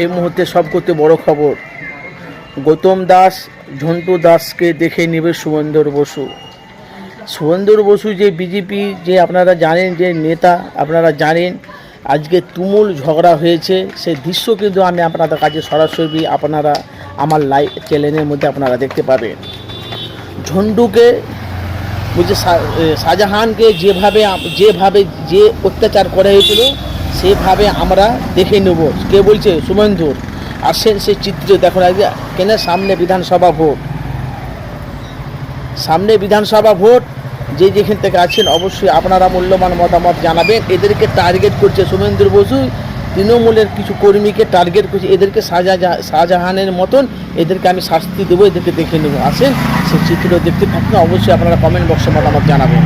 এই মুহূর্তে সব করতে বড় খবর, গৌতম দাস, ঝন্টু দাসকে দেখে নেবে সুমন্দর বসু। সুমন্দর বসু যে বিজেপি যে আপনারা জানেন, যে নেতা আপনারা জানেন, আজকে তুমুল ঝগড়া হয়েছে। সেই দৃশ্য কিন্তু আমি আপনাদের কাছে সরাসরি আপনারা আমার লাইভ চ্যানেলের মধ্যে আপনারা দেখতে পাবেন। ঝন্টুকে বলছে শাহজাহানকে যেভাবে যেভাবে যে অত্যাচার করা হয়েছিল সেভাবে আমরা দেখে নেব। কে বলছে? সুমন্ধুর আসেন সেই চিত্র দেখুন আজকে কেন সামনে বিধানসভা ভোট? সামনে বিধানসভা ভোট, যে যেখান থেকে আছেন অবশ্যই আপনারা মূল্যবান মতামত জানাবেন। এদেরকে টার্গেট করছে সুমেন্দ্র বসু। তৃণমূলের কিছু কর্মীকে টার্গেট করছে। এদেরকে শাহজাহান শাহজাহানের মতন এদেরকে আমি শাস্তি দেবো, এদেরকে দেখে নেব। আসেন সেই চিত্র দেখতে থাকুন। অবশ্যই আপনারা কমেন্ট বক্সে মতামত জানাবেন।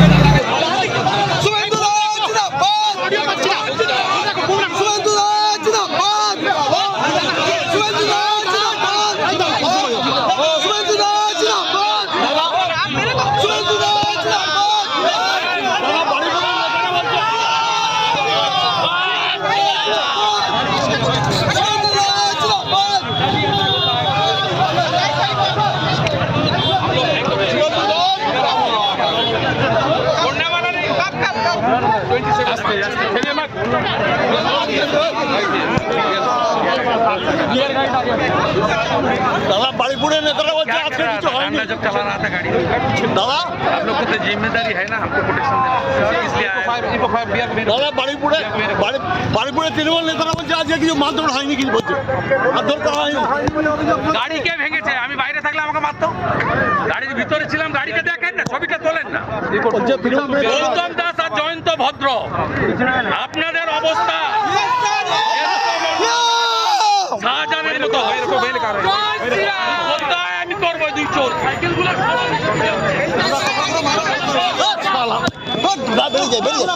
দাদা বাড়িপুরে নেতারা বলছে আজকে কিছু হয়নি। দাদা? আপনি জিম্মেদারি হ্যাঁ না আপনি প্রোটেকশন দেন দাদা বাড়িপুরে বাড়ি- বাড়িপুরে তৃণমূল নেতারা বলছে আজকে কিছু মারধর হয়নি কিছু বলছে। মারধর করা হয়নি। গাড়ি কে ভেঙেছে আমি বাইরে থাকলে আমাকে মারতো। গাড়ির ভিতরে ছিলাম গাড়িকে দেখেন না ছবিটা তোলেন না। গৌতম দাস আর জয়ন্ত ভদ্র আপনাদের অবস্থা শাহজাহানের মতো। কোথায় আমি করব দুই চোর? সাইকেলগুলো দাদা বেরিয়ে যায় বেরিয়ে